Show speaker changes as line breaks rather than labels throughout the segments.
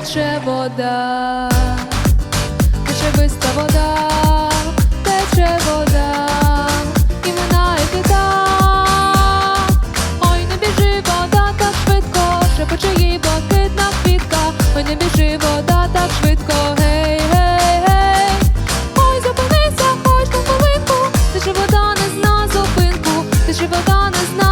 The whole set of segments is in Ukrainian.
тече вода, тече биста вода, тече вода, і минає кита. Ой, не біжи вода так швидко, шепоче їй блакитна квітка. Ой, не біжи вода так швидко. Ой, зупинися, хоч на хвилинку. Ж вода не зна зупинку, ж вода не зна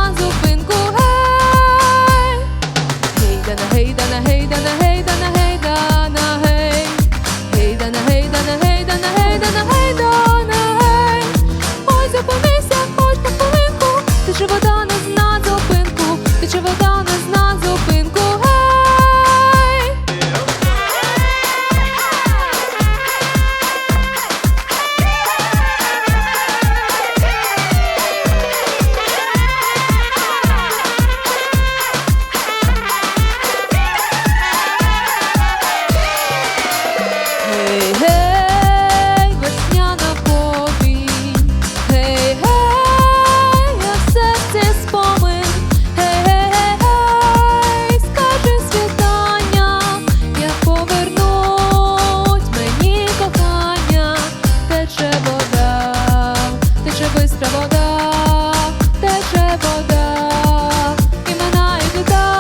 тече вода, тече вода, і минає біда.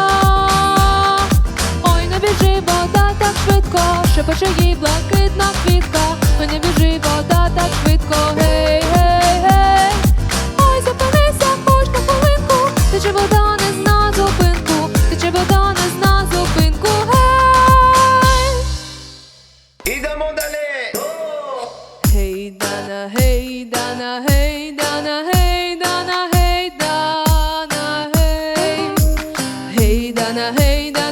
Ой, не біжи, вода так швидко, шепоче їй блаки. Hey Dana, hey Dana, hey Dana, hey Dana, hey. Hey Dana, hey Dana.